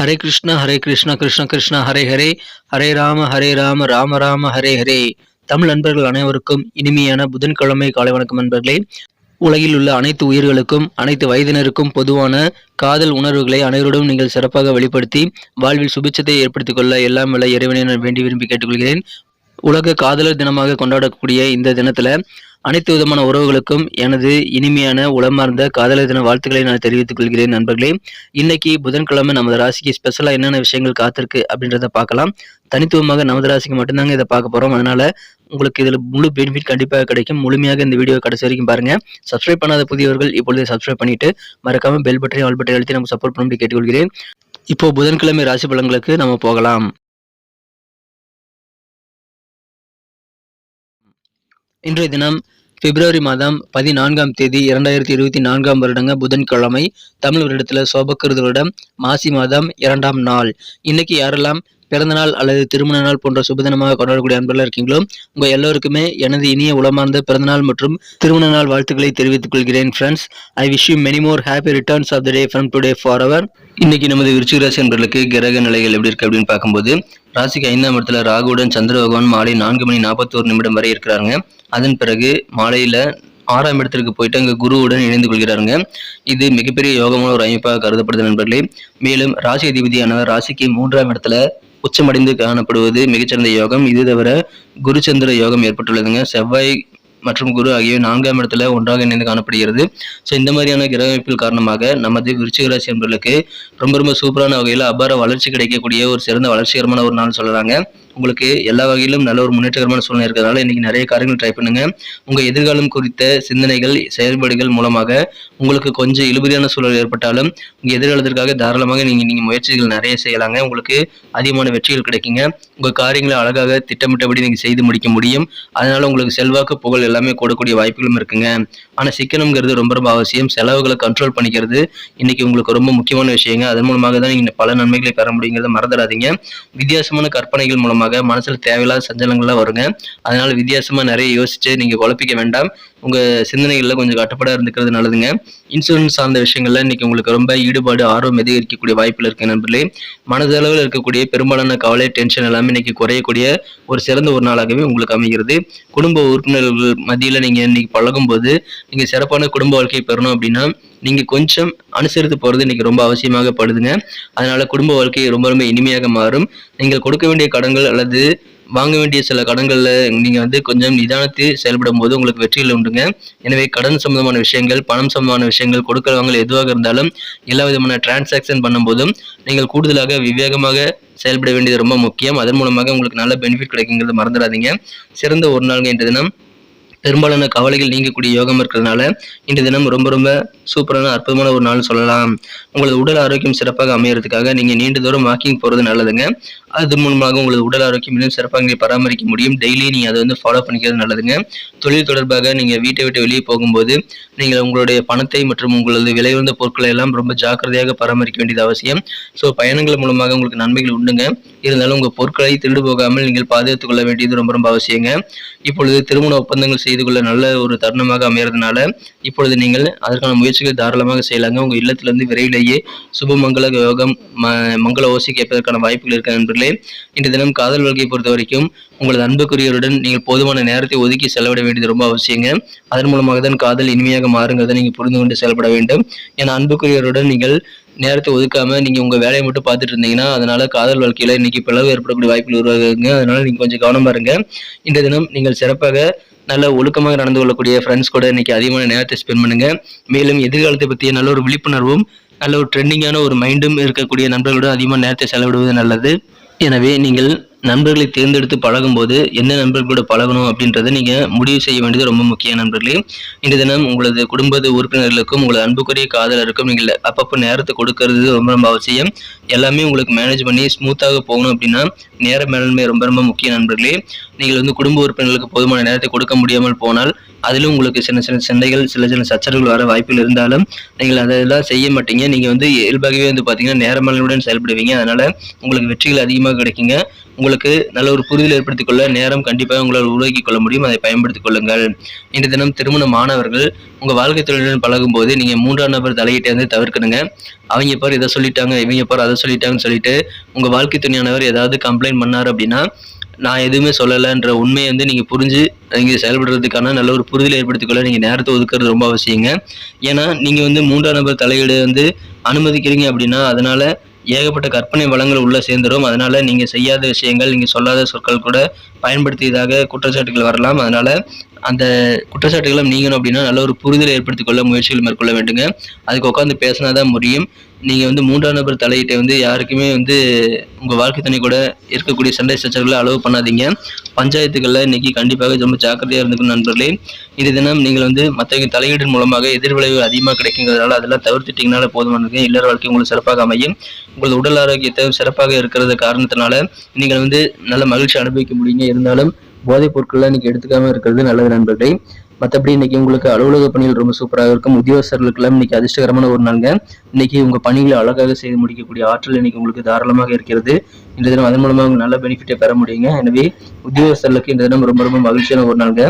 ஹரே கிருஷ்ண ஹரே கிருஷ்ண கிருஷ்ண கிருஷ்ண ஹரே ஹரே. ஹரே ராம ஹரே ராம ராம ராம ஹரே ஹரே. தமிழ் நண்பர்கள் அனைவருக்கும் இனிமையான புதன்கிழமை காலை வணக்கம் நண்பர்களே உலகில் உள்ள அனைத்து உயிர்களுக்கும் அனைத்து வயதினருக்கும் பொதுவான காதல் உணர்வுகளை அனைவரோடும் நீங்கள் சிறப்பாக வெளிப்படுத்தி வாழ்வில் சுபிச்சத்தை ஏற்படுத்திக் கொள்ள எல்லாம் வல்ல இறைவனை நான் வேண்டி விரும்பி கேட்டுக்கொள்கிறேன். உலக காதலர் தினமாக கொண்டாடக்கூடிய இந்த தினத்துல அனைத்து விதமான உறவுகளுக்கும் எனது இனிமையான உளமார்ந்த காதலர் தின வாழ்த்துக்களை நான் தெரிவித்துக் கொள்கிறேன் நண்பர்களே. இன்னைக்கு புதன்கிழமை நமது ராசிக்கு ஸ்பெஷலா என்னென்ன விஷயங்கள் காத்திருக்கு அப்படின்றத பார்க்கலாம். தனித்துவமாக நமது ராசிக்கு மட்டும்தாங்க இதை பார்க்க போறோம். அதனால உங்களுக்கு இதில் முழு பெனிஃபிட் கண்டிப்பாக கிடைக்கும். முழுமையாக இந்த வீடியோ கடைசி வரைக்கும் பாருங்க. சப்ஸ்கிரைப் பண்ணாத புதியவர்கள் இப்பொழுது சப்ஸ்கிரைப் பண்ணிட்டு மறக்காம பெல் பட்டனை ஆல் பட்டனை அழுத்தி நம்ம சப்போர்ட் பண்ணி கேட்டுக்கொள்கிறேன். இப்போ புதன்கிழமை ராசி பலன்களுக்கு நம்ம போகலாம். இன்றைய தினம் பிப்ரவரி மாதம் பதினான்காம் தேதி இரண்டாயிரத்தி இருபத்தி நான்காம் வருடங்க புதன்கிழமை தமிழ் வருடத்தில் சோபக்கிருது வருடம் மாசி மாதம் இரண்டாம் நாள். இன்னைக்கு யாரெல்லாம் பிறந்தநாள் அல்லது திருமண நாள் போன்ற சுபதினமாக கொண்டாடக்கூடிய அன்பர்கள் இருக்கீங்களோ உங்க எல்லோருக்குமே எனது இனிய உளமார்ந்த பிறந்தநாள் மற்றும் திருமண நாள் வாழ்த்துக்களை தெரிவித்துக் கொள்கிறேன் friends I wish you many more happy returns of the day from today for our இன்னைக்கு நமது விருச்சிகராசி அன்பர்களுக்கு கிரக நிலைகள் எப்படி இருக்கு அப்படின்னு பார்க்கும்போது ராசிக்கு ஐந்தாம் இடத்துல ராகுடன் சந்திர பகவான் மாலை நான்கு மணி நாற்பத்தோரு நிமிடம் வரை இருக்கிறாருங்க. அதன் பிறகு மாலையில ஆறாம் இடத்திற்கு போயிட்டு அங்கே குருவுடன் இணைந்து கொள்கிறாருங்க. இது மிகப்பெரிய யோகமான ஒரு அமைப்பாக கருதப்படுது நண்பர்களே. மேலும் ராசி அதிபதியானவர் ராசிக்கு மூன்றாம் இடத்துல உச்சமடைந்து காணப்படுவது மிகச்சிறந்த யோகம். இது தவிர குருச்சந்திர யோகம் ஏற்பட்டுள்ளதுங்க. செவ்வாய் மற்றும் குரு ஆகியவை நான்காம் இடத்துல ஒன்றாக இணைந்து காணப்படுகிறது. ஸோ இந்த மாதிரியான கிரக அமைப்பில் காரணமாக நமது விருச்சிக ராசி என்பவர்களுக்கு ரொம்ப ரொம்ப சூப்பரான வகையில் அபார வளர்ச்சி கிடைக்கக்கூடிய ஒரு சிறந்த வளர்ச்சிகரமான ஒரு நாள் சொல்கிறாங்க உங்களுக்கு எல்லா வகையிலும் நல்ல ஒரு முன்னேற்றகரமான சூழ்நிலை இருக்கிறதுனால இன்றைக்கி நிறைய காரியங்கள் ட்ரை பண்ணுங்கள் உங்கள் எதிர்காலம் குறித்த சிந்தனைகள் செயல்பாடுகள் மூலமாக உங்களுக்கு கொஞ்சம் இழுபறியான சூழல் ஏற்பட்டாலும் உங்கள் எதிர்காலத்திற்காக தாராளமாக நீங்கள் நீங்கள் முயற்சிகள் நிறைய செய்யலாங்க. உங்களுக்கு அதிகமான வெற்றிகள் கிடைக்குங்க. உங்கள் காரியங்களை அழகாக திட்டமிட்டபடி நீங்கள் செய்து முடிக்க முடியும். அதனால் உங்களுக்கு செல்வாக்கு புகழ் எல்லாமே கூடக்கூடிய வாய்ப்புகளும் இருக்குங்க. ஆனால் சிக்கனம்ங்கிறது ரொம்ப ரொம்ப அவசியம். செலவுகளை கண்ட்ரோல் பண்ணிக்கிறது இன்னைக்கு உங்களுக்கு ரொம்ப முக்கியமான விஷயங்க. அதன் மூலமாக தான் நீங்கள் பல நன்மைகளை பெற முடியுங்கிறத மறந்துடாதீங்க. வித்தியாசமான கற்பனைகள் மூலமாக மனசுல தேவையில்லாத சஞ்சலங்கள்லாம் வருங்க. அதனால வித்தியாசமா நிறைய யோசிச்சு நீங்க குழப்பிக்க வேண்டாம். உங்கள் சிந்தனைகளில் கொஞ்சம் கட்டுப்பாடா இருந்துக்கிறது நல்லதுங்க. இன்சூரன்ஸ் சார்ந்த விஷயங்களில் இன்றைக்கி உங்களுக்கு ரொம்ப ஈடுபாடு ஆர்வம் அதிகரிக்கக்கூடிய வாய்ப்பில் இருக்க நண்பர்களே. மனதளவில் இருக்கக்கூடிய பெரும்பாலான கவலை டென்ஷன் எல்லாமே இன்றைக்கி குறையக்கூடிய ஒரு சிறந்த ஒரு நாளாகவே உங்களுக்கு அமைகிறது. குடும்ப உறுப்பினர்கள் மத்தியில் நீங்கள் இன்றைக்கி பழகும்போது நீங்கள் சிறப்பான குடும்ப வாழ்க்கையை பெறணும் அப்படின்னா நீங்கள் கொஞ்சம் அனுசரித்து போகிறது இன்றைக்கி ரொம்ப அவசியமாக படுதுங்க. அதனால் குடும்ப வாழ்க்கை ரொம்ப ரொம்ப இனிமையாக மாறும். நீங்கள் கொடுக்க வேண்டிய கடன்கள் அல்லது வாங்க வேண்டிய சில கடன்களில் நீங்கள் வந்து கொஞ்சம் நிதானத்து செயல்படும் போது உங்களுக்கு வெற்றிகள் உண்டுங்க. எனவே கடன் சம்பந்தமான விஷயங்கள் பணம் சம்பந்தமான விஷயங்கள் கொடுக்கறவங்க எதுவாக இருந்தாலும் எல்லா விதமான டிரான்சாக்ஷன் பண்ணும்போதும் நீங்கள் கூடுதலாக விவேகமாக செயல்பட வேண்டியது ரொம்ப முக்கியம். அதன் மூலமாக உங்களுக்கு நல்ல பெனிஃபிட் கிடைக்குங்கிறத மறந்துடாதீங்க. சிறந்த ஒரு நாளுங்க என்ற தினம். பெரும்பாலான கவலைகள் நீங்கக்கூடிய யோகம் இருக்கிறதுனால இன்றைய தினம் ரொம்ப ரொம்ப சூப்பரான அற்புதமான ஒரு நாள் சொல்லலாம். உங்களது உடல் ஆரோக்கியம் சிறப்பாக அமையறதுக்காக நீங்கள் நீண்ட தூரம் வாக்கிங் போகிறது நல்லதுங்க. அது மூலமாக உங்களது உடல் ஆரோக்கியம் இன்னும் சிறப்பாக நீங்கள் பராமரிக்க முடியும். டெய்லி நீங்கள் அதை வந்து ஃபாலோ பண்ணிக்கிறது நல்லதுங்க. தொழில் தொடர்பாக நீங்கள் வீட்டை விட்டு வெளியே போகும்போது நீங்கள் உங்களுடைய பணத்தை மற்றும் உங்களது விலை உயர்ந்த பொருட்களை எல்லாம் ரொம்ப ஜாக்கிரதையாக பராமரிக்க வேண்டியது அவசியம். ஸோ பயணங்கள் மூலமாக உங்களுக்கு நன்மைகள் உண்டுங்க. இருந்தாலும் உங்கள் பொருட்களை திருடு போகாமல் நீங்கள் பாதுகாத்துக் கொள்ள வேண்டியது ரொம்ப ரொம்ப அவசியங்க. இப்பொழுது திருமண ஒப்பந்தங்கள் செய்து கொள்ள நல்ல ஒரு தருணமாக அமையறதுனால இப்பொழுது நீங்கள் அதற்கான முயற்சிகள் தாராளமாக செய்யலாங்க. உங்கள் இல்லத்திலிருந்து விரைவிலேயே சுப மங்கள யோகம் ம- மங்கள ஓசி கேட்பதற்கான வாய்ப்புகள் இருக்க நண்பர்கள். இன்று தினம் காதல் வாழ்க்கையை பொறுத்த வரைக்கும் உங்களது அன்புக்குரியவருடன் நீங்கள் போதுமான நேரத்தை ஒதுக்கி செலவிட வேண்டியது ரொம்ப அவசியங்க. அதன் மூலமாக தான் காதல் இனிமையாக மாறுங்கிறத நீங்கள் புரிந்து கொண்டு செயல்பட வேண்டும். ஏன்னா அன்புக்குரியவருடன் நீங்கள் நேரத்தை ஒதுக்காம நீங்க உங்க வேலையை மட்டும் பார்த்துட்டு இருந்தீங்கன்னா அதனால காதல் வாழ்க்கையில இன்னைக்கு பிளவு ஏற்படக்கூடிய வாய்ப்புகள் உருவாகுங்க அதனால நீங்க கொஞ்சம் கவனமா இருங்க. இன்றைய தினம் நீங்கள் சிறப்பாக நல்ல ஒழுக்கமாக நடந்து கொள்ளக்கூடிய ஃப்ரெண்ட்ஸ் கூட இன்னைக்கு அதிகமான நேரத்தை ஸ்பெண்ட் பண்ணுங்க. மேலும் எதிர்காலத்தை பற்றிய நல்ல ஒரு விழிப்புணர்வும் நல்ல ஒரு ட்ரெண்டிங்கான ஒரு மைண்டும் இருக்கக்கூடிய நண்பர்களோட அதிகமாக நேரத்தை செலவிடுவது நல்லது. எனவே நீங்கள் நண்பர்களை தேர்ந்தெடுத்து பழகும்போது எந்த நண்பர்களோட பழகணும் அப்படின்றத நீங்கள் முடிவு செய்ய வேண்டியது ரொம்ப முக்கிய நண்பர்களே. இந்த தினம் உங்களது குடும்ப உறுப்பினர்களுக்கும் உங்களது அன்புக்குரிய காதலருக்கும் நீங்கள் அப்பப்போ நேரத்தை கொடுக்கறது ரொம்ப ரொம்ப அவசியம். எல்லாமே உங்களுக்கு மேனேஜ் பண்ணி ஸ்மூத்தாக போகணும் அப்படின்னா நேர மேலாண்மை ரொம்ப ரொம்ப முக்கிய நண்பர்களே. நீங்கள் வந்து குடும்ப உறுப்பினர்களுக்கு போதுமான நேரத்தை கொடுக்க முடியாமல் போனால் அதிலும் உங்களுக்கு சின்ன சின்ன சண்டைகள் சில சின்ன சச்சரவுகள் வர வாய்ப்புகள் இருந்தாலும் நீங்கள் அதெல்லாம் செய்ய மாட்டீங்க. நீங்கள் வந்து இயல்பாகவே வந்து பார்த்தீங்கன்னா நேரமலனுடன் செயல்படுவீங்க. அதனால் உங்களுக்கு வெற்றிகள் அதிகமாக கிடைக்குங்க. உங்களுக்கு நல்ல ஒரு புரிதல் ஏற்படுத்திக் கொள்ள நேரம் கண்டிப்பாக உங்களால் உருவாக்கிக் கொள்ள முடியும். அதை பயன்படுத்திக் கொள்ளுங்கள். இன்று தினம் திருமண மாணவர்கள் உங்கள் வாழ்க்கை தொழிலுடன் பழகும் போது நீங்கள் மூன்றாம் நபர் தலையிட்டே வந்து தவிர்க்கணுங்க. அவங்க பார் இதை சொல்லிட்டாங்க இவங்க பார் அதை சொல்லிட்டாங்கன்னு சொல்லிட்டு உங்கள் வாழ்க்கை துணையானவர் ஏதாவது கம்ப்ளைண்ட் பண்ணார் அப்படின்னா நான் எதுவுமே சொல்லலைன்ற உண்மையை வந்து நீங்கள் புரிஞ்சு நீங்கள் செயல்படுறதுக்கான நல்ல ஒரு புரிதல் ஏற்படுத்திக்கொள்ள நீங்கள் நேரத்தை ஒதுக்குறது ரொம்ப அவசியங்க. ஏன்னா நீங்கள் வந்து மூன்றாம் நபர் தலையீடு வந்து அனுமதிக்கிறீங்க அப்படின்னா அதனால் ஏகப்பட்ட கற்பனை வளங்கள் உள்ளே சேர்ந்துடும் அதனால் நீங்கள் செய்யாத விஷயங்கள் நீங்கள் சொல்லாத சொற்கள் கூட பயன்படுத்தியதாக குற்றச்சாட்டுகள் வரலாம். அதனால் அந்த குற்றச்சாட்டுகளை நீங்கணும் அப்படின்னா நல்ல ஒரு புரிதலை ஏற்படுத்திக் கொள்ள முயற்சிகள் மேற்கொள்ள வேண்டுங்க. அதுக்கு உட்காந்து பேசினா தான் முடியும். நீங்கள் வந்து மூன்றாம் நபர் தலையிட்ட வந்து யாருக்குமே வந்து உங்கள் வாழ்க்கை துணை கூட இருக்கக்கூடிய சண்டை சச்சரவுகளை அளவு பண்ணாதீங்க. பஞ்சாயத்துகளில் இன்றைக்கி கண்டிப்பாக ரொம்ப ஜாக்கிரதையாக இருந்துக்கணும் நண்பர்களே. இது தினம் நீங்கள் வந்து மற்றவங்க தலையீடு மூலமாக எதிர்விளைவு அதிகமாக கிடைக்குங்கிறதுனால அதெல்லாம் தவிர்த்துட்டிங்கனால போதுமானது இல்லற வாழ்க்கை உங்களுக்கு சிறப்பாக அமையும். உங்களது உடல் ஆரோக்கியத்தை சிறப்பாக இருக்கிறது காரணத்தினால நீங்கள் வந்து நல்ல மகிழ்ச்சி அனுபவிக்க முடியுங்க. இருந்தாலும் போதைப் பொருட்களை இன்னைக்கு எடுத்துக்காம இருக்கிறது நல்லது நண்பர்களே. மற்றபடி இன்னைக்கு உங்களுக்கு அலுவலக பணிகள் ரொம்ப சூப்பராக இருக்கும். உத்தியோகஸ்தர்களுக்கெல்லாம் இன்னைக்கு அதிர்ஷ்டகரமான ஒரு நாளுங்க. இன்னைக்கு உங்க பணிகளை அழகாக செய்து முடிக்கக்கூடிய ஆற்றல் இன்னைக்கு உங்களுக்கு தாராளமாக இருக்கிறது. இந்த தினம் அதன் மூலமாக உங்களுக்கு நல்ல பெனிஃபிட்டை பெற முடியுங்க. எனவே உத்தியோகஸ்தர்களுக்கு இந்த தினம் ரொம்ப ரொம்ப மகிழ்ச்சியான ஒரு நாளுங்க.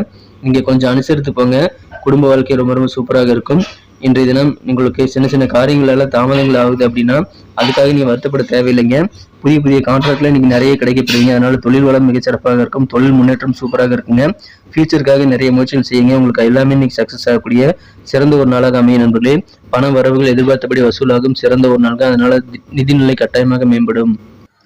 நீங்க கொஞ்சம் அனுசரித்து போங்க. குடும்ப வாழ்க்கை ரொம்ப ரொம்ப சூப்பராக இருக்கும். இன்றைய தினம் உங்களுக்கு சின்ன சின்ன காரியங்களால தாமதங்கள் ஆகுது அப்படின்னா அதுக்காக நீங்க வருத்தப்பட தேவையில்லைங்க. புதிய புதிய கான்ட்ராக்ட்ல நீங்க நிறைய கிடைக்கப்படுவீங்க அதனால தொழில் வளம் மிகச்சிறப்பாக இருக்கும். தொழில் முன்னேற்றம் சூப்பராக இருக்குங்க. ஃபியூச்சருக்காக நிறைய முயற்சிகள் செய்யுங்க. உங்களுக்கு எல்லாமே இன்னைக்கு சக்சஸ் ஆகக்கூடிய சிறந்த ஒரு நாளாக அமையும் நண்பர்களே. பண வரவுகள் எதிர்பார்த்தபடி வசூலாகும். சிறந்த ஒரு நாளாக அதனால நிதிநிலை கட்டாயமாக மேம்படும்.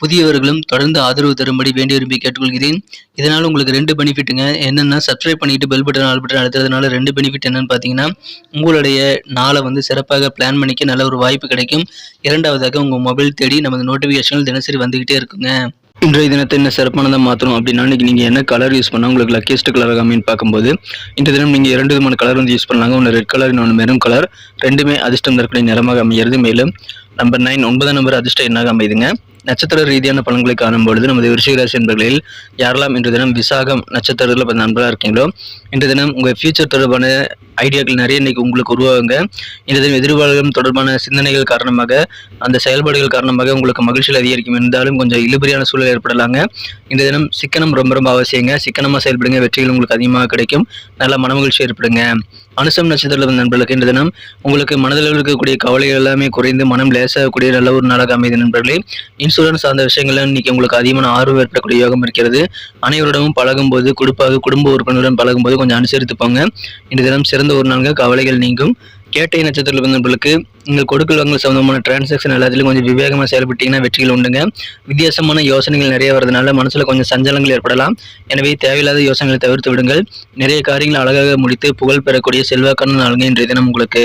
புதியவர்களும் தொடர்ந்து ஆதரவு தரும்படி வேண்டி விரும்பி கேட்டுக்கொள்கிறேன். இதனால் உங்களுக்கு ரெண்டு பெனிஃபிட்டுங்க என்னென்னா சப்ஸ்கிரைப் பண்ணிட்டு பெல் பட்டன் ஆல் பட்டன் அழுத்துறதுனால ரெண்டு பெனிஃபிட் என்னன்னு பார்த்தீங்கன்னா உங்களுடைய நாளை வந்து சிறப்பாக பிளான் பண்ணிக்க நல்ல ஒரு வாய்ப்பு கிடைக்கும். இரண்டாவதாக உங்கள் மொபைல் தேடி நமது நோட்டிஃபிகேஷன்கள் தினசரி வந்துகிட்டே இருக்குங்க. இன்றைய தினத்தை என்ன சிறப்பானதாக மாற்றணும் அப்படின்னா இன்றைக்கி நீங்கள் என்ன கலர் யூஸ் பண்ணால் உங்களுக்கு லக்கியஸ்ட் கலர் அமைன்னு பார்க்கும்போது இந்த தினம் நீங்கள் இரண்டு விதமான கலர் வந்து யூஸ் பண்ணலாங்க. ஒன்று ரெட் கலர் இன்னொன்று மெரும் கலர் ரெண்டுமே அதிர்ஷ்டம் தரக்கூடிய நிறமாக அமைகிறது மேலும் நம்பர் நைன் ஒன்பதாம் நம்பர் அதிர்ஷ்டம் என்னாக அமைதுங்க நட்சத்திர ரீதியான பலன்களை காணும் பொழுது நமது விருஷிகராசி என்பர்களில் யாரெல்லாம் இன்று தினம் விசாகம் நட்சத்திரத்தில் இப்போ நண்பராக இருக்கீங்களோ இன்று தினம் உங்கள் ஃபியூச்சர் தொடர்பான ஐடியாக்கள் நிறைய இன்னைக்கு உங்களுக்கு உருவாகுங்க. இந்த தினம் எதிர்காலம் தொடர்பான சிந்தனைகள் காரணமாக அந்த செயல்பாடுகள் காரணமாக உங்களுக்கு மகிழ்ச்சியில் அதிகரிக்கும். இருந்தாலும் கொஞ்சம் இழுபறியான சூழல் ஏற்படலாங்க. இந்த தினம் சிக்கனம் ரொம்ப ரொம்ப அவசியங்க. சிக்கனமாக செயல்படுங்க. வெற்றிகள் உங்களுக்கு அதிகமாக கிடைக்கும். நல்ல மனமகிழ்ச்சி ஏற்படுங்க. அனுசம் நட்சத்திரத்தில் நண்பர்களுக்கு இந்த தினம் உங்களுக்கு மனதில் இருக்கக்கூடிய கவலைகள் எல்லாமே குறைந்து மனம் லேசாகக்கூடிய நல்ல ஒரு நாளாக அமைதி நண்பர்களே. இன்சூரன்ஸ் சார்ந்த விஷயங்கள்ல இன்னைக்கு உங்களுக்கு அதிகமான ஆர்வம் ஏற்படக்கூடிய யோகம் இருக்கிறது. அனைவரிடமும் பழகும்போது குடுப்பாக குடும்ப உறுப்பினருடன் பழகும்போது கொஞ்சம் அனுசரித்து போங்க இந்த தினம் சிறந்த ஒரு நாள்கள் கவலைகள் நீங்கும். கேட்டை நட்சத்திரத்தில் வந்தவர்களுக்கு நீங்கள் கொடுக்கல் வாங்கல் சம்பந்தமான டிரான்சாக்ஷன் எல்லாத்துலையும் கொஞ்சம் விவேகமாக செயல்பட்டீங்கன்னா வெற்றிகள் உண்டுங்க. வித்தியாசமான யோசனைகள் நிறைய வரதுனால மனசில் கொஞ்சம் சஞ்சலங்கள் ஏற்படலாம். எனவே தேவையில்லாத யோசனைகளை தவிர்த்து விடுங்கள். நிறைய காரியங்களை அழகாக முடித்து புகழ் பெறக்கூடிய செல்வாக்கான நாளுங்க இன்றைய தினம் உங்களுக்கு.